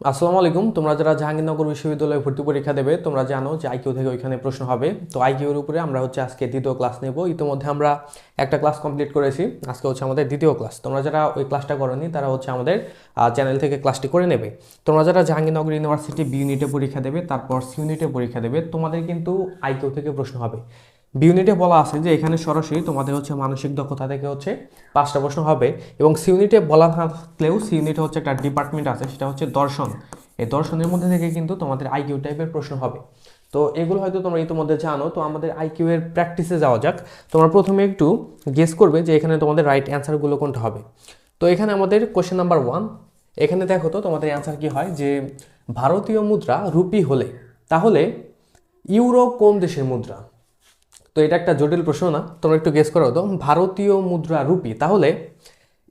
আসসালামু আলাইকুম তোমরা যারা জাহাঙ্গীরনগর বিশ্ববিদ্যালয়ে ভর্তি পরীক্ষা দেবে, তোমরা জানো যে আইকিউ থেকে ওইখানে প্রশ্ন হবে। তো আইকিউর উপরে আমরা হচ্ছে আজকে দ্বিতীয় ক্লাস নেব। ইতিমধ্যে আমরা একটা ক্লাস কমপ্লিট করেছি। আজকে হচ্ছে আমাদের দ্বিতীয় ক্লাস। তোমরা যারা ওই ক্লাসটা করনি, তারা হচ্ছে আমাদের চ্যানেল থেকে ক্লাসটি করে নেবে। তোমরা যারা জাহাঙ্গীরনগর ইউনিভার্সিটি বি ইউনিটে পরীক্ষা দেবে, তারপর সি ইউনিটে পরীক্ষা দেবে, তোমাদের কিন্তু আইকিউ থেকে প্রশ্ন হবে। বি ইউনিটে বলা আছে যে এখানে সরাসরি তোমাদের হচ্ছে মানসিক দক্ষতা থেকে হচ্ছে পাঁচটা প্রশ্ন হবে এবং সিউনিটে বলা থাকলেও সি ইউনিটে হচ্ছে একটা ডিপার্টমেন্ট আছে, সেটা হচ্ছে দর্শন। এই দর্শনের মধ্যে থেকে কিন্তু তোমাদের আইকিউ টাইপের প্রশ্ন হবে। তো এগুলো হয়তো তোমরা ইতিমধ্যে জানো, তো আমাদের আইকিউ এর প্র্যাকটিসে যাওয়া যাক। তোমরা প্রথমে একটু গেস করবে যে এখানে তোমাদের রাইট অ্যান্সারগুলো কোনটা হবে। তো এখানে আমাদের কোশ্চেন নাম্বার ওয়ান এখানে দেখো তো তোমাদের অ্যান্সার কি হয় যে, ভারতীয় মুদ্রা রুপি হলে, তাহলে ইউরো কোন দেশের মুদ্রা? তো এটা একটা জটিল প্রশ্ন না, তোমরা একটু গেস করো তো ভারতীয় মুদ্রা রুপি, তাহলে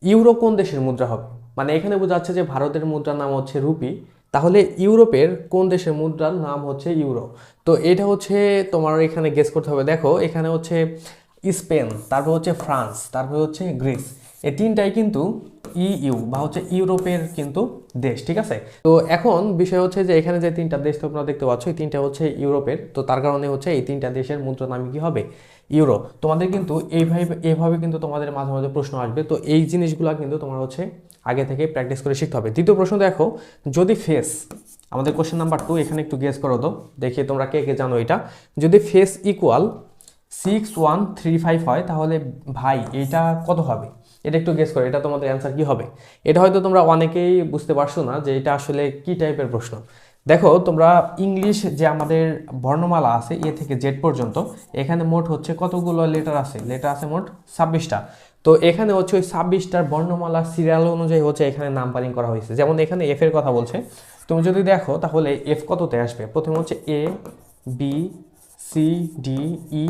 ইউরো কোন দেশের মুদ্রা হবে? মানে এখানে বোঝা যাচ্ছে যে ভারতের মুদ্রার নাম হচ্ছে রুপি, তাহলে ইউরোপের কোন দেশের মুদ্রার নাম হচ্ছে ইউরো? তো এটা হচ্ছে তোমার এখানে গেস করতে হবে। দেখো, এখানে হচ্ছে স্পেন, তারপর হচ্ছে ফ্রান্স, তারপর হচ্ছে গ্রিস। এই তিনটাই কিন্তু ইইউ বা হচ্ছে ইউরোপের কিন্তু দেশ, ঠিক আছে? তো এখন বিষয় হচ্ছে যে এখানে যে তিনটা দেশ তোমরা দেখতে পাচ্ছ, এই তিনটা হচ্ছে ইউরোপের। তো তার কারণে হচ্ছে এই তিনটা দেশের মুদ্রা নাম কি হবে? ইউরো। তোমাদের কিন্তু এইভাবে এইভাবে কিন্তু তোমাদের মাঝে মাঝে প্রশ্ন আসবে। তো এই জিনিসগুলো কিন্তু তোমার হচ্ছে আগে থেকে প্র্যাকটিস করে শিখতে হবে। দ্বিতীয় প্রশ্ন দেখো, যদি ফেস আমাদের কোশ্চেন নাম্বার টু এখানে একটু গেস করো তো, দেখে তোমরা কে কে জানো এটা। যদি face equal six one three five হয়, তাহলে ভাই এটা কত হবে? এটা একটু গেস করো, এটা তোমাদের অ্যান্সার কি হবে? এটা হয়তো তোমরা অনেকেই বুঝতে পারছ না যে এটা আসলে কি টাইপের প্রশ্ন। দেখো, তোমরা ইংলিশ যে আমাদের বর্ণমালা আছে, এ থেকে জেড পর্যন্ত, এখানে মোট হচ্ছে কতগুলো লেটার আছে? লেটার আছে মোট ছাব্বিশটা। তো এখানে হচ্ছে ওই ছাব্বিশটার বর্ণমালা সিরিয়াল অনুযায়ী হচ্ছে এখানে নাম্বারিং করা হয়েছে। যেমন এখানে এফ এর কথা বলছে। তুমি যদি দেখো, তাহলে এফ কততে আসবে? প্রথমে হচ্ছে A B C D E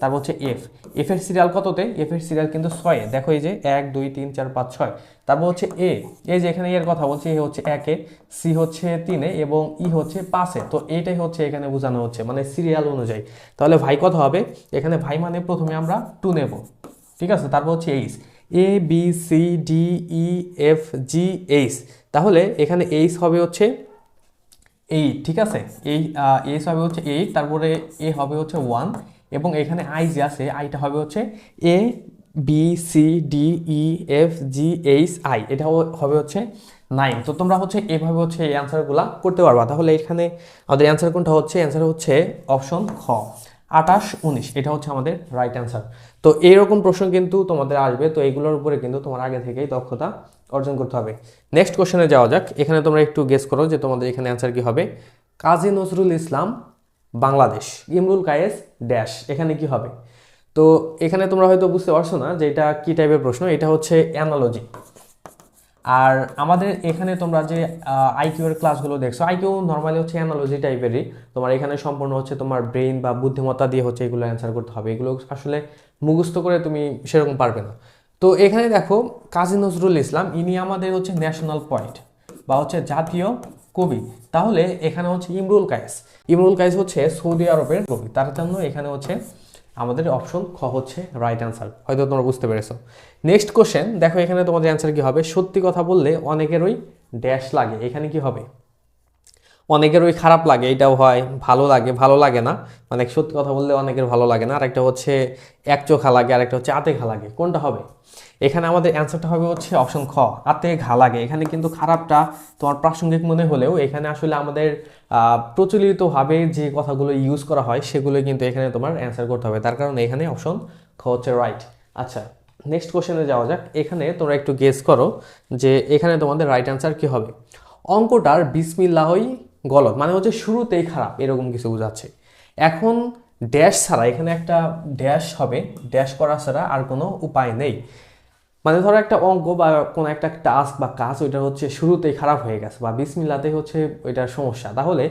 তারপর হচ্ছে এফ এফ এর সিরিয়াল কততে? এফ এর সিরিয়াল কিন্তু ছয়ে। দেখো এই যে এক, দুই, তিন, চার, পাঁচ, ছয়। তারপর হচ্ছে এ এই যে এখানে এর কথা বলছে, এ হচ্ছে একে সি হচ্ছে তিনে এবং ই হচ্ছে পাঁচে। তো এইটাই হচ্ছে এখানে বোঝানো হচ্ছে মানে সিরিয়াল অনুযায়ী। তাহলে ভাই কত হবে? এখানে ভাই মানে প্রথমে আমরা টু নেব। ঠিক আছে? তারপর হচ্ছে H A B C D E F G H তাহলে এখানে এইচ হবে হচ্ছে এইট ঠিক আছে? এই এস হবে হচ্ছে এইট তারপরে এ হবে হচ্ছে ওয়ান এবং এখানে আই যে আছে আইটা হবে হচ্ছে A B C D E F G H I এটা হবে হচ্ছে নাইন তো তোমরা হচ্ছে এভাবে হচ্ছে এই অ্যান্সারগুলো করতে পারবা। তাহলে এখানে আমাদের অ্যান্সার কোনটা হচ্ছে? অ্যান্সার হচ্ছে অপশন খ। আটাশ উনিশ, এটা হচ্ছে আমাদের রাইট অ্যান্সার তো এইরকম প্রশ্ন কিন্তু তোমাদের আসবে। তো এইগুলোর উপরে কিন্তু তোমার আগে থেকেই দক্ষতা অর্জন করতে হবে। নেক্সট কোশ্চেনে যাওয়া যাক। এখানে তোমরা একটু গেস করো যে তোমাদের এখানে অ্যান্সার কি হবে। কাজী নজরুল ইসলাম, বাংলাদেশ। ইমরুল কায়েস ড্যাশ এখানে কি হবে? তো এখানে তোমরা হয়তো বুঝতে পারছ না যে এটা কি টাইপের প্রশ্ন? এটা হচ্ছে অ্যানালজি আর আমাদের এখানে তোমরা যে আইকিউ এর ক্লাসগুলো দেখছ আইকিউ নর্মালি হচ্ছে অ্যানালজি টাইপেরই তোমার এখানে সম্পূর্ণ হচ্ছে তোমার ব্রেইন বা বুদ্ধিমত্তা দিয়ে হচ্ছে এগুলো অ্যান্সার করতে হবে। এগুলো আসলে মুখস্থ করে তুমি সেরকম পারবে না। তো এখানে দেখো কাজী নজরুল ইসলাম, ইনি আমাদের হচ্ছে ন্যাশনাল পয়েন্ট বা হচ্ছে জাতীয় কবি। তাহলে এখানে হচ্ছে ইমরুল কায়েস। ইমরুল কায়েস হচ্ছে সৌদি আরবের কবি। তার জন্য এখানে হচ্ছে আমাদের অপশন খ হচ্ছে রাইট অ্যান্সার হয়তো তোমরা বুঝতে পেরেছ। নেক্সট কোশ্চেন দেখো এখানে তোমাদের অ্যান্সার কি হবে? সত্যি কথা বললে অনেকেরই ড্যাশ লাগে। এখানে কি হবে? অনেকের ওই খারাপ লাগে, এটাও হয়, ভালো লাগে ভালো লাগে না। মানে সত্যি কথা বললে অনেকের ভালো লাগে না। আরেকটা হচ্ছে এক চোখা লাগে, আরেকটা হচ্ছে আতে ঘা লাগে। কোনটা হবে? এখানে আমাদের অ্যান্সারটা হবে হচ্ছে অপশন খ আতে ঘা লাগে। এখানে কিন্তু খারাপটা তোমার প্রাসঙ্গিক মনে হলেও এখানে আসলে আমাদের প্রচলিতভাবে যে কথাগুলো ইউজ করা হয়, সেগুলো কিন্তু এখানে তোমার অ্যান্সার করতে হবে। তার কারণে এখানে অপশন খ হচ্ছে রাইট আচ্ছা নেক্সট কোশ্চেনে যাওয়া যাক। এখানে তোমরা একটু গেস করো যে এখানে তোমাদের রাইট অ্যান্সার কি হবে? অঙ্কটার বিসমিল্লাহই গলত মানে হচ্ছে শুরুতেই খারাপ, এরকম কিছু বোঝাচ্ছে। এখন ড্যাশ ছাড়া, এখানে একটা ড্যাশ হবে ড্যাশ করা ছাড়া আর কোনো উপায় নেই। মানে ধরো একটা অঙ্ক বা কোনো একটা টাস্ক বা কাজ, ওইটা হচ্ছে শুরুতেই খারাপ হয়ে গেছে বা বিসমিল্লাতেই হচ্ছে ওইটার সমস্যা। তাহলে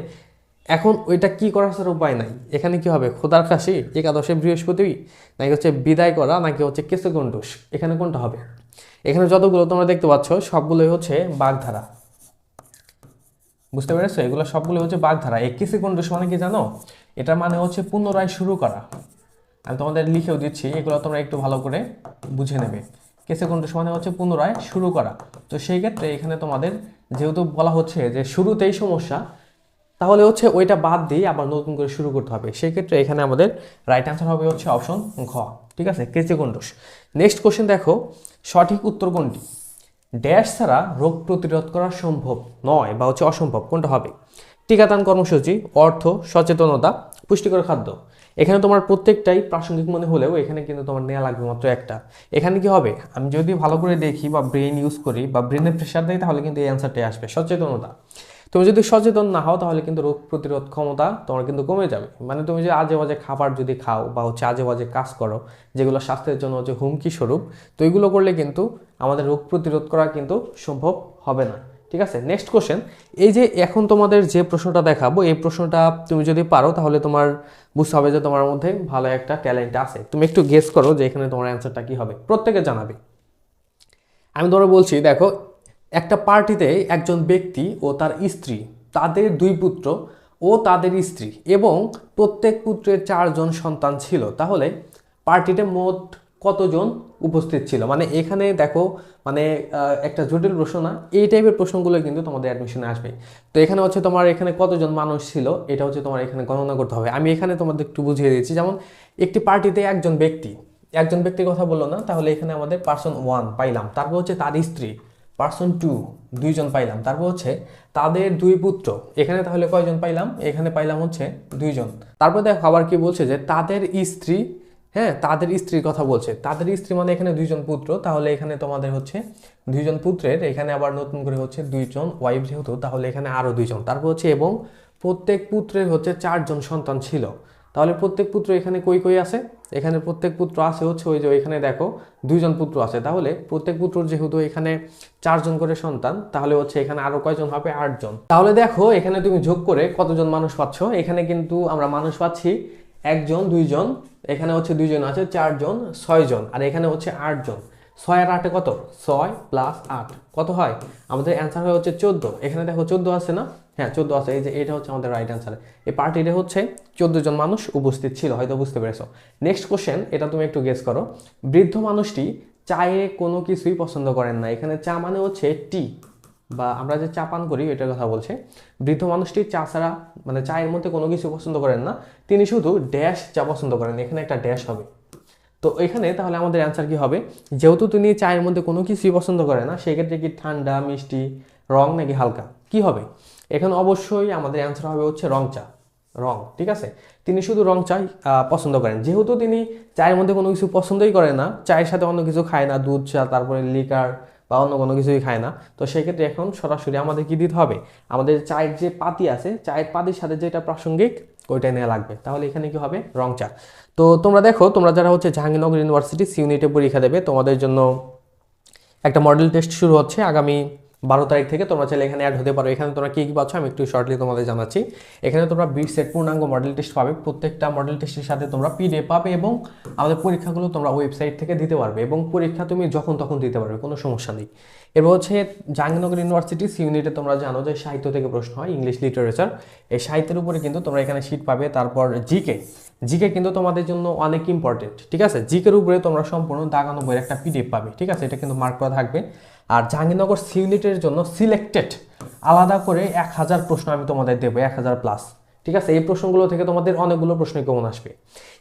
এখন ওইটা কি করার ছাড়া উপায় নাই? এখানে কি হবে? খোদার কাশি একাদশে বৃহস্পতি, নাকি হচ্ছে বিদায় করা, নাকি হচ্ছে কেসে কেসুকণ্ডুস এখানে কোনটা হবে? এখানে যতগুলো তোমরা দেখতে পাচ্ছ, সবগুলোই হচ্ছে বাগধারা। বুঝতে পেরেছ? এগুলো সবগুলো হচ্ছে বাগধারা। এই কেসিকণ্ডুস মানে কি জানো? এটার মানে হচ্ছে পুনরায় শুরু করা। আমি তোমাদের লিখেও দিচ্ছি, এগুলো তোমরা একটু ভালো করে বুঝে নেবে। কেসে কন্ট্রোস মানে হচ্ছে পুনরায় শুরু করা। তো সেই ক্ষেত্রে এখানে তোমাদের যেহেতু বলা হচ্ছে যে শুরুতেই সমস্যা, তাহলে হচ্ছে ওইটা বাদ দিয়ে আবার নতুন করে শুরু করতে হবে। সেই ক্ষেত্রে এখানে আমাদের রাইট অ্যান্সার হবে হচ্ছে অপশন ঘ। ঠিক আছে? কেসে কন্ট্রোস নেক্সট কোশ্চেন দেখো, সঠিক উত্তর কোনটি? ড্যাশ ছাড়া রোগ প্রতিরোধ করা সম্ভব নয় বা হচ্ছে অসম্ভব। কোনটা হবে? টিকাদান কর্মসূচি, অর্থ, সচেতনতা, পুষ্টিকর খাদ্য। এখানে তোমার প্রত্যেকটাই প্রাসঙ্গিক মনে হলেও এখানে কিন্তু তোমার নেওয়া লাগবে মাত্র একটা। এখানে কি হবে? আমি যদি ভালো করে দেখি বা ব্রেন ইউজ করি বা ব্রেনের প্রেশার দিই তাহলে কিন্তু এই অ্যান্সারটাই আসবে, সচেতনতা। তুমি যদি সচেতন না হও, তাহলে কিন্তু রোগ প্রতিরোধ ক্ষমতা তোমার কিন্তু কমে যাবে। মানে তুমি যে আজে বাজে খাবার যদি খাও বা হচ্ছে আজে বাজে কাজ করো, যেগুলো স্বাস্থ্যের জন্য হচ্ছে হুমকি স্বরূপ, তো এগুলো করলে কিন্তু আমাদের রোগ প্রতিরোধ করা কিন্তু সম্ভব হবে না। ঠিক আছে? নেক্সট কোশ্চেন এই যে এখন তোমাদের যে প্রশ্নটা দেখাবো, এই প্রশ্নটা তুমি যদি পারো, তাহলে তোমার বুঝতে হবে যে তোমার মধ্যে ভালো একটা ট্যালেন্ট আছে। তুমি একটু গেস করো যে এখানে তোমার অ্যান্সারটা কি হবে। প্রত্যেকে জানাবে। আমি ধরো বলছি, দেখো একটা পার্টিতে একজন ব্যক্তি ও তার স্ত্রী, তাদের দুই পুত্র ও তাদের স্ত্রী এবং প্রত্যেক পুত্রের চারজন সন্তান ছিল। তাহলে পার্টিতে মোট কতজন উপস্থিত ছিল? মানে এখানে দেখো মানে একটা জটিল প্রশ্ন না? এই টাইপের প্রশ্নগুলো কিন্তু তোমাদের অ্যাডমিশনে আসবে। তো এখানে হচ্ছে তোমার এখানে কতজন মানুষ ছিল? এটা হচ্ছে তোমার এখানে গণনা করতে হবে। আমি এখানে তোমাদের একটু বুঝিয়ে দিচ্ছি। যেমন একটি পার্টিতে একজন ব্যক্তি, একজন ব্যক্তির কথা বলল না? তাহলে এখানে আমাদের পার্সন ওয়ান পাইলাম। তারপর হচ্ছে তার স্ত্রী। পার্সন টু দুইজন পাইলাম। তারপর হচ্ছে তাদের দুই পুত্র। এখানে তাহলে কয়জন পাইলাম? এখানে পাইলাম হচ্ছে দুইজন। তারপর দেখো আবার কি বলছে যে তাদের স্ত্রী হ্যাঁ তাদের স্ত্রীর কথা বলছে। তাদের স্ত্রী মানে এখানে দুইজন পুত্র, তাহলে এখানে তোমাদের হচ্ছে দুইজন পুত্রের, এখানে আবার নতুন করে হচ্ছে দুইজন ওয়াইফ যেহেতু, তাহলে এখানে আরও দুইজন। তারপর হচ্ছে এবং প্রত্যেক পুত্রের হচ্ছে চারজন সন্তান ছিল। তাহলে প্রত্যেক পুত্র এখানে কই কই আছে? এখানে প্রত্যেক পুত্র আছে হচ্ছে ওই যে এখানে দেখো দুইজন পুত্র আছে। তাহলে প্রত্যেক পুত্র যেহেতু এখানে চারজন করে সন্তান, তাহলে হচ্ছে এখানে আরও কয়জন হবে? আটজন। তাহলে দেখো এখানে তুমি যোগ করে কতজন মানুষ পাচ্ছ? এখানে কিন্তু আমরা মানুষ পাচ্ছি একজন, দুইজন, এখানে হচ্ছে দুইজন আছে, চারজন, ছয়জন, আর এখানে হচ্ছে আটজন। ছয় আর আটে কত? ছয় প্লাস আট। কত হয়? আমাদের অ্যান্সার হয় হচ্ছে চোদ্দ। এখানে দেখো চোদ্দ আছে না? হ্যাঁ চোদ্দ আছে, এই যে এটা হচ্ছে আমাদের রাইট অ্যান্সার এই পার্টিতে হচ্ছে চোদ্দ জন মানুষ উপস্থিত ছিল, হয়তো বুঝতে পেরেছ। নেক্সট কোশ্চেন এটা তুমি একটু গেস করো। বৃদ্ধ মানুষটি চায়ে কোনো কিছুই পছন্দ করেন না। এখানে চা মানে হচ্ছে টি বা আমরা যে চা পান করি, এটার কথা বলছে। বৃদ্ধ মানুষটি চা ছাড়া মানে চায়ের মধ্যে কোনো কিছু পছন্দ করেন না। তিনি শুধু ড্যাশ চা পছন্দ করেন। এখানে একটা ড্যাশ হবে। তো এখানে তাহলে আমাদের অ্যান্সার কি হবে? যেহেতু তিনি চায়ের মধ্যে কোনো কিছুই পছন্দ করে না, সেক্ষেত্রে কি ঠান্ডা, মিষ্টি, রং নাকি হালকা? কি হবে? এখানে অবশ্যই আমাদের অ্যান্সার হবে হচ্ছে রং চা। রং, ঠিক আছে? তিনি শুধু রং চা পছন্দ করেন। যেহেতু তিনি চায়ের মধ্যে কোনো কিছু পছন্দই করে না, চায়ের সাথে অন্য কিছু খায় না, দুধ চা, তারপরে লিকার বা অন্য কোনো কিছুই খায় না, তো সেক্ষেত্রে এখন সরাসরি আমাদের কি দিতে হবে? আমাদের চায়ের যে পাতি আছে, চায়ের পাতির সাথে যেটা প্রাসঙ্গিক ওইটাই নেওয়া লাগবে। তাহলে এখানে কি হবে? রং চা তো তোমরা দেখো, তোমরা যারা হচ্ছে জাহাঙ্গীরনগর ইউনিভার্সিটি, সিউনিটে পরীক্ষা দেবে, তোমাদের জন্য একটা মডেল টেস্ট শুরু হচ্ছে আগামী বারো তারিখ থেকে তোমরা চাইলে এখানে অ্যাড হতে পারো। এখানে তোমরা কী কী পাচ্ছ আমি একটু শর্টলি তোমাদের জানাচ্ছি। এখানে তোমরা বিট সেট পূর্ণাঙ্গ মডেল টেস্ট পাবে। প্রত্যেকটা মডেল টেস্টের সাথে তোমরা পিডিএফ পাবে এবং আমাদের পরীক্ষাগুলো তোমরা ওয়েবসাইট থেকে দিতে পারবে এবং পরীক্ষা তুমি যখন তখন দিতে পারবে, কোনো সমস্যা নেই। এবার হচ্ছে জাহাঙ্গীরনগর ইউনিভার্সিটি ইউনিটে তোমরা জানো যে সাহিত্য থেকে প্রশ্ন হয় ইংলিশ লিটারেচার এই সাহিত্যের উপরে কিন্তু তোমরা এখানে শীট পাবে। তারপর জিকে জিকে কিন্তু তোমাদের জন্য অনেক ইম্পর্টেন্ট ঠিক আছে? জিকের উপরে তোমরা সম্পূর্ণ দাগানো বইয়ের একটা পিডিএফ পাবে, ঠিক আছে? এটা কিন্তু মার্ক করা থাকবে। আর জাহাঙ্গীরনগর ইউনিটের জন্য সিলেক্টেড আলাদা করে এক হাজার প্রশ্ন আমি তোমাদের দেবো, এক হাজার প্লাস ঠিক আছে? এই প্রশ্নগুলো থেকে তোমাদের অনেকগুলো প্রশ্নই কমন আসবে।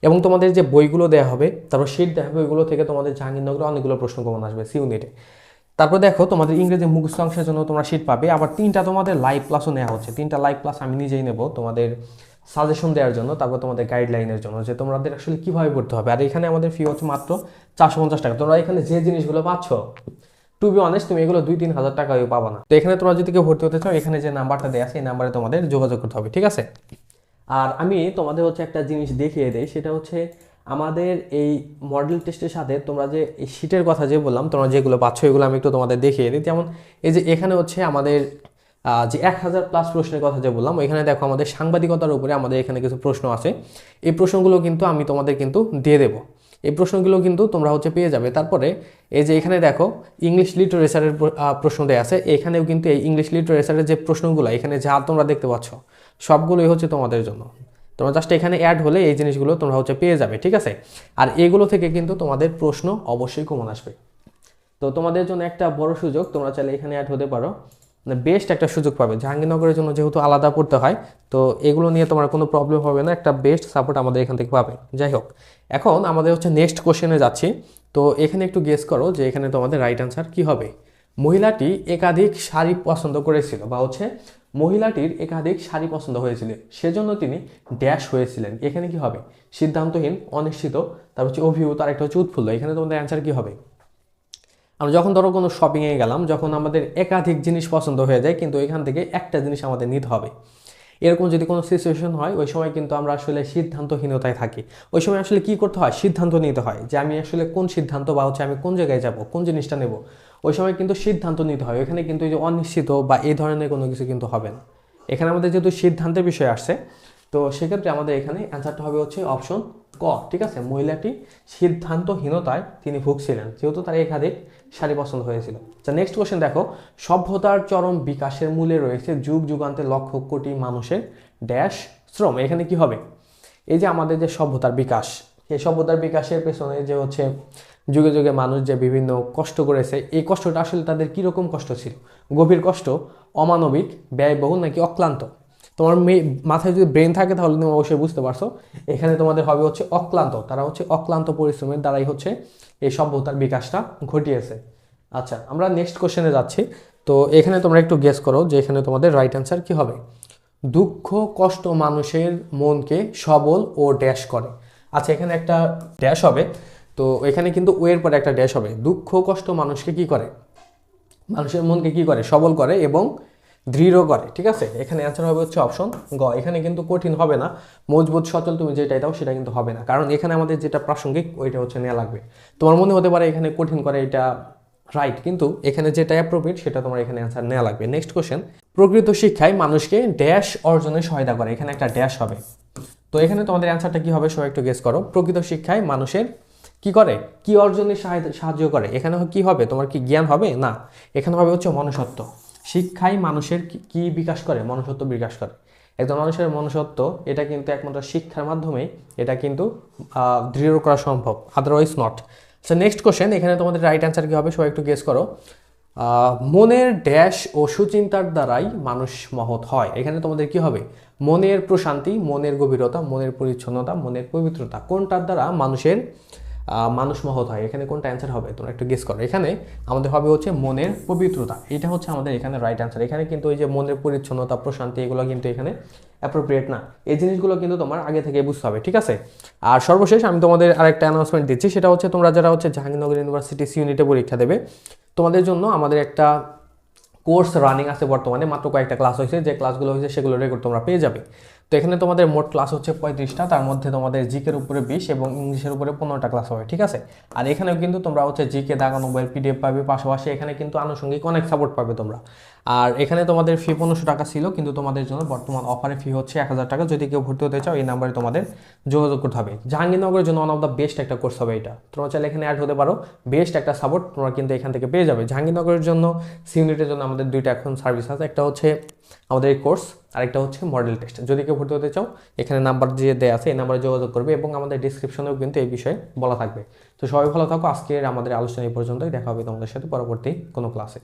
এবং তোমাদের যে বইগুলো দেওয়া হবে, তারপর শিট দেওয়া হবে, ওইগুলো থেকে তোমাদের জাহাঙ্গীরনগরে অনেকগুলো প্রশ্ন কমন আসবে সি ইউনিটে তারপর দেখো, তোমাদের ইংরেজি মুখস্থ অংশের জন্য তোমরা শিট পাবে। আবার তিনটা তোমাদের লাইভ ক্লাসও নেওয়া হচ্ছে। তিনটা লাইভ ক্লাস আমি নিজেই নেব। তোমাদের সাজেশন দেওয়ার জন্য, তারপর তোমাদের গাইডলাইনের জন্য যে তোমাদের আসলে কীভাবে পড়তে হবে। আর এখানে আমাদের ফি হচ্ছে মাত্র চারশো পঞ্চাশ টাকা। তোমরা এখানে যে জিনিসগুলো পাচ্ছ টু বি অনেস্ট তুমি এগুলো দুই তিন হাজার টাকাও পাবা না। তো এখানে তোমরা যদি কেউ ভর্তি হতে চাও, এখানে যে নাম্বারটা দেওয়া আছে, এই নাম্বারে তোমাদের যোগাযোগ করতে হবে, ঠিক আছে? আর আমি তোমাদের হচ্ছে একটা জিনিস দেখিয়ে দেই, সেটা হচ্ছে আমাদের এই মডেল টেস্টের সাথে তোমরা যে এই শীটের কথা যে বললাম, তোমরা যেগুলো পাচ্ছ, এগুলো আমি একটু তোমাদের দেখিয়ে দিই। যেমন এই যে এখানে হচ্ছে আমাদের যে এক হাজার প্লাস প্রশ্নের কথা যে বললাম, এখানে দেখো আমাদের সাংবাদিকতার উপরে আমাদের এখানে কিছু প্রশ্ন আছে। এই প্রশ্নগুলো কিন্তু আমি তোমাদের কিন্তু দিয়ে দেবো। এই প্রশ্নগুলো কিন্তু তোমরা হচ্ছে পেয়ে যাবে। তারপরে এই যে এখানে দেখো ইংলিশ লিটারেচারের প্রশ্ন দেওয়া আছে। এখানেও কিন্তু এই ইংলিশ লিটারেচারের যে প্রশ্নগুলো, এখানে যা তোমরা দেখতে পাচ্ছ, সবগুলোই হচ্ছে তোমাদের জন্য। তোমরা জাস্ট এখানে অ্যাড হলে এই জিনিসগুলো তোমরা হচ্ছে পেয়ে যাবে, ঠিক আছে? আর এগুলো থেকে কিন্তু তোমাদের প্রশ্ন অবশ্যই কমন আসবে। তো তোমাদের জন্য একটা বড় সুযোগ, তোমরা চাইলে এখানে অ্যাড হতে পারো। বেস্ট একটা সুযোগ পাবে। জাহাঙ্গীরনগরের জন্য যেহেতু আলাদা পড়তে হয়, তো এগুলো নিয়ে তোমার কোনো প্রবলেম হবে না, একটা বেস্ট সাপোর্ট আমাদের এখান থেকে পাবে। যাই হোক, এখন আমাদের হচ্ছে নেক্সট কোশ্চেনে যাচ্ছি। তো এখানে একটু গেস করো যে এখানে তোমাদের রাইট আনসার কি হবে। মহিলাটি একাধিক শাড়ি পছন্দ করেছিল বা হচ্ছে মহিলাটির একাধিক শাড়ি পছন্দ হয়েছিল, সেজন্য তিনি ড্যাশ হয়েছিলেন। এখানে কি হবে? সিদ্ধান্তহীন, অনিশ্চিত, তারপর হচ্ছে অভিভূত আর একটা হচ্ছে উৎফুল্ল। এখানে তোমাদের অ্যান্সার কি হবে? আমরা যখন ধরো কোনো শপিংয়ে গেলাম, যখন আমাদের একাধিক জিনিস পছন্দ হয়ে যায়, কিন্তু এখান থেকে একটা জিনিস আমাদের নিতে হবে। এরকম যদি কোনো সিচুয়েশন হয়, ওই সময় কিন্তু আমরা আসলে সিদ্ধান্তহীনতায় থাকি। ওই সময় আসলে কি করতে হয়? সিদ্ধান্ত নিতে হয় যে আমি আসলে কোন সিদ্ধান্ত বা হচ্ছে আমি কোন জায়গায় যাব, কোন জিনিসটা নেব। ওই সময় কিন্তু সিদ্ধান্ত নিতে হয়। এখানে কিন্তু এই যে অনিশ্চিত বা এই ধরনের কোনো কিছু কিন্তু হবে না। এখানে আমাদের যেহেতু সিদ্ধান্তের বিষয় আসছে, তো সেক্ষেত্রে আমাদের এখানে অ্যান্সারটা হবে হচ্ছে অপশন ক, ঠিক আছে? মহিলাটি সিদ্ধান্তহীনতায় তিনি ভুগছিলেন, যেহেতু তার একাধিক শাড়ি পছন্দ হয়েছিল। আচ্ছা নেক্সট কোয়েশ্চেন দেখো। সভ্যতার চরম বিকাশের মূলে রয়েছে যুগ যুগান্তে লক্ষ কোটি মানুষের ড্যাশ শ্রম। এখানে কি হবে? এই যে আমাদের যে সভ্যতার বিকাশ, এই সভ্যতার বিকাশের পেছনে যে হচ্ছে যুগে যুগে মানুষ যে বিভিন্ন কষ্ট করেছে, এই কষ্টটা আসলে তাদের কীরকম কষ্ট ছিল? গভীর কষ্ট, অমানবিক, ব্যয়বহুল নাকি অক্লান্ত? তোমার মাথায় যদি ব্রেন থাকে তাহলে তুমি অবশ্যই বুঝতে পারছ। এখানে তোমাদের হবে হচ্ছে অক্লান্ত, তারা হচ্ছে অক্লান্ত পরিশ্রমের দ্বারাই হচ্ছে এই সভ্যতার বিকাশটা ঘটিয়েছে। আচ্ছা আমরা নেক্সট কোশ্চেনে যাচ্ছি। তো এখানে তোমরা একটু গেস করো যে এখানে তোমাদের রাইট অ্যান্সার কী হবে। দুঃখ, কষ্ট মানুষের মনকে সবল ও ড্যাশ করে। আচ্ছা এখানে একটা ড্যাশ হবে। তো এখানে কিন্তু ওয়ের পরে একটা ড্যাশ হবে। দুঃখ, কষ্ট মানুষকে কি করে? মানুষের মনকে কি করে? সবল করে এবং দৃঢ় করে, ঠিক আছে? এখানে অ্যান্সার হবে হচ্ছে অপশন গ। এখানে কিন্তু কঠিন হবে না। মজবুত, সচল তুমি যেটাই দাও সেটা কিন্তু হবে না। কারণ এখানে আমাদের যেটা প্রাসঙ্গিক, ওইটা হচ্ছে নেওয়া লাগবে। তোমার মনে হতে পারে এখানে কঠিন করে, এটা রাইট কিন্তু এখানে যেটা অ্যাপ্রোপ্রিয়েট সেটা তোমার এখানে অ্যান্সার নেওয়া লাগবে। নেক্সট কোশ্চেন প্রকৃত শিক্ষায় মানুষকে ড্যাশ অর্জনে সহায়তা করে। এখানে একটা ড্যাশ হবে। তো এখানে তোমাদের অ্যান্সারটা কি হবে? সবাই একটু গেস করো। প্রকৃত শিক্ষায় মানুষের কি করে? কি অর্জনে সাহায্য করে? এখানে কি হবে? তোমার কি জ্ঞান হবে? না। এখানে হবে হচ্ছে মনুষ্যত্ব। শিক্ষাই মানুষের কি- বিকাশ করে? মনুষ্যত্ব বিকাশ করে। একজন মানুষের মনুষ্যত্ব, এটা কিন্তু একমাত্র শিক্ষার মাধ্যমে এটা কিন্তু দৃঢ় করা সম্ভব otherwise not so next question এখানে তোমাদের রাইট অ্যান্সার কি হবে? সবাই একটু গেস করো। মনের ড্যাশ ও সুচিন্তার দ্বারাই মানুষ মহৎ হয়। এখানে তোমাদের কি হবে? মনের প্রশান্তি, মনের গভীরতা, মনের পরিচ্ছন্নতা, মনের পবিত্রতা, কোনটার দ্বারা মানুষের মানুষ মহৎ হয়। এখানে কোনটা অ্যান্সার হবে? তোমরা একটু গেস করো। এখানে আমাদের হবে হচ্ছে মনের পবিত্রতা। এটা হচ্ছে আমাদের এখানে রাইট অ্যান্সার এখানে কিন্তু ওই যে মনের পরিচ্ছন্নতা, প্রশান্তি, এগুলো কিন্তু এখানে অ্যাপ্রোপ্রিয়েট না। এই জিনিসগুলো কিন্তু তোমার আগে থেকে বুঝতে হবে, ঠিক আছে? আর সর্বশেষ আমি তোমাদের আরেকটা অ্যানাউন্সমেন্ট দিচ্ছি। সেটা হচ্ছে তোমরা যারা হচ্ছে জাহাঙ্গীরনগর ইউনিভার্সিটি ইউনিটে পরীক্ষা দেবে, তোমাদের জন্য আমাদের একটা কোর্স রানিং আছে বর্তমানে। মাত্র কয়েকটা ক্লাস হয়েছে। যে ক্লাসগুলো হয়েছে সেগুলো রেকর্ড তোমরা পেয়ে যাবে। তো এখানে তোমাদের মোট ক্লাস হচ্ছে পঁয়ত্রিশটা, তার মধ্যে তোমাদের জিকের উপরে বিশ এবং ইংলিশের উপরে পনেরোটা ক্লাস হবে, ঠিক আছে? আর এখানেও কিন্তু তোমরা হচ্ছে জিকে দাগানো মোবাইল পিডিএফ পাবে, পাশাপাশি এখানে কিন্তু আনুষঙ্গিক অনেক সাপোর্ট পাবে তোমরা। আর এখানে তোমাদের ফি পনেরোশো টাকা ছিল, কিন্তু তোমাদের জন্য বর্তমান অফারে ফি হচ্ছে এক হাজার টাকা। যদি কেউ ভর্তি হতে চাও, এই নাম্বারে তোমাদের যোগাযোগ করতে হবে। জাহাঙ্গীরনগরের জন্য ওয়ান অফ দ্য বেস্ট একটা কোর্স হবে এটা। তোমরা চাইলে এখানে অ্যাড হতে পারো। বেস্ট একটা সাপোর্ট তোমরা কিন্তু এখান থেকে পেয়ে যাবে। জাহাঙ্গীরনগরের জন্য সিউনিটের জন্য আমাদের দুইটা এখন সার্ভিস আছে। একটা হচ্ছে আমাদের এই কোর্স আরেকটা হচ্ছে মডেল টেস্ট যদি কেউ ভর্তি হতে চাও, এখানে নাম্বার যে দেওয়া আছে, এই নাম্বারে যোগাযোগ করবে এবং আমাদের ডিসক্রিপশনেও কিন্তু এই বিষয়ে বলা থাকবে। তো সবাই ভালো থাকো। আজকের আমাদের আলোচনা এই পর্যন্তই। দেখা হবে তোমাদের সাথে পরবর্তী কোনো ক্লাসে